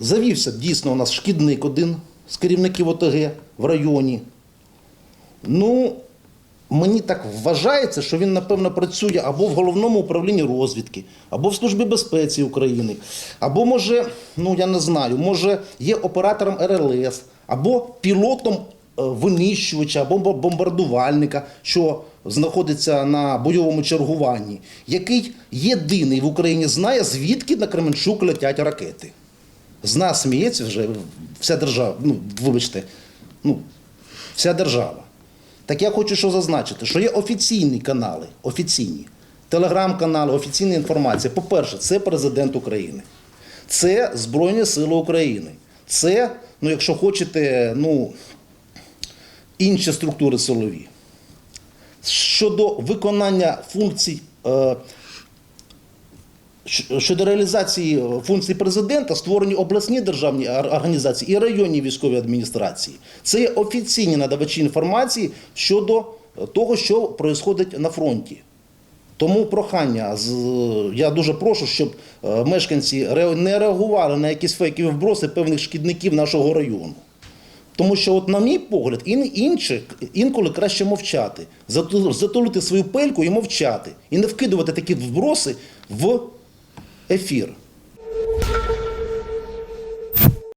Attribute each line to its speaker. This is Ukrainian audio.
Speaker 1: Завівся дійсно у нас шкідник один з керівників ОТГ в районі. Ну, мені так вважається, що він, напевно, працює або в головному управлінні розвідки, або в Службі безпеці України, або, може, ну я не знаю, може, є оператором РЛС, або пілотом е, винищувача, або бомбардувальника, що знаходиться на бойовому чергуванні, який єдиний в Україні знає, звідки на Кременчук летять ракети. З нас сміється вже вся держава, ну, вибачте, ну, вся держава. Так я хочу що зазначити, що є офіційні канали, офіційні, телеграм-канали, офіційна інформація. По-перше, це президент України, це Збройні Сили України, це, ну, якщо хочете, ну, інші структури силові. Щодо виконання функцій. Е, Щодо реалізації е, функцій президента створені обласні державні організації і районні військові адміністрації. Це є офіційні надавачі інформації щодо е, того, що відбувається на фронті. Тому прохання я дуже прошу, щоб е, мешканці не реагували на якісь фейкові вброси певних шкідників нашого району. Тому що, от, на мій погляд, ін, інші, інколи краще мовчати, зату- затулити свою пельку і мовчати, і не вкидувати такі вброси в ефір.